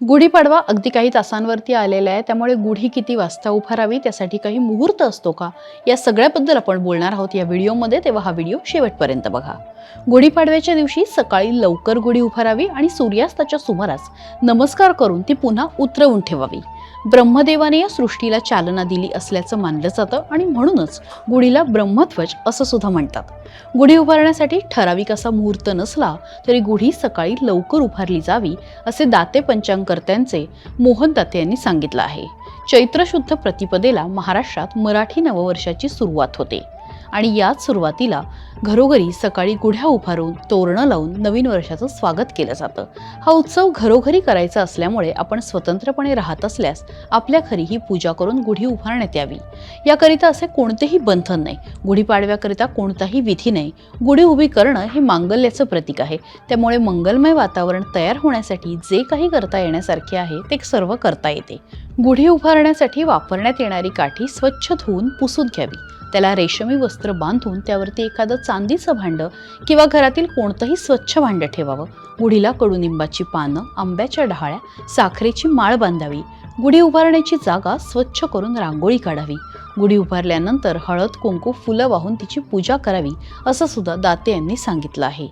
गुढीपाडवा अगदी काही तासांवरती आलेला आहे त्यामुळे गुढी किती वाजता उभारावी त्यासाठी काही मुहूर्त असतो का? या सगळ्याबद्दल आपण बोलणार आहोत या व्हिडिओमध्ये तेव्हा हा व्हिडिओ शेवटपर्यंत बघा. गुढीपाडव्याच्या दिवशी सकाळी लवकर गुढी उभारावी आणि सूर्यास्ताच्या सुमारास नमस्कार करून ती पुन्हा उतरवून ठेवावी. ब्रह्मदेवाने या सृष्टीला चालना दिली असल्याचं मानलं जातं आणि म्हणूनच गुढीला ब्रह्मध्वज असं सुद्धा म्हणतात. गुढी उभारण्यासाठी ठराविक असा मुहूर्त नसला तरी गुढी सकाळी लवकर उभारली जावी असे दाते पंचांगकर्त्यांचे मोहन दाते यांनी सांगितलं आहे. चैत्र शुद्ध प्रतिपदेला महाराष्ट्रात मराठी नववर्षाची सुरुवात होते आणि याच सुरुवातीला घरोघरी सकाळी गुढ्या उभारून तोरणं लावून नवीन वर्षाचं स्वागत केलं जातं. हा उत्सव घरोघरी करायचा असल्यामुळे आपण स्वतंत्रपणे राहत असल्यास आपल्या घरी ही पूजा करून गुढी उभारण्यात यावी. याकरिता असे कोणतेही बंधन नाही. गुढीपाडव्याकरिता कोणताही विधी नाही. गुढी उभी करणं हे मांगल्याचं प्रतीक आहे. त्यामुळे मंगलमय वातावरण तयार होण्यासाठी जे काही करता येण्यासारखे आहे ते सर्व करता येते. गुढी उभारण्यासाठी वापरण्यात येणारी काठी स्वच्छ धुवून पुसून घ्यावी. त्याला रेशमी वस्त्र बांधून त्यावरती एखादं चांदीचं भांडं किंवा घरातील कोणतंही स्वच्छ भांडं ठेवावं. गुढीला कडुनिंबाची पानं आंब्याच्या डहाळ्या साखरेची माळ बांधावी. गुढी उभारण्याची जागा स्वच्छ करून रांगोळी काढावी. गुढी उभारल्यानंतर हळद कुंकू फुलं वाहून तिची पूजा करावी असं सुद्धा दाते यांनी सांगितलं आहे.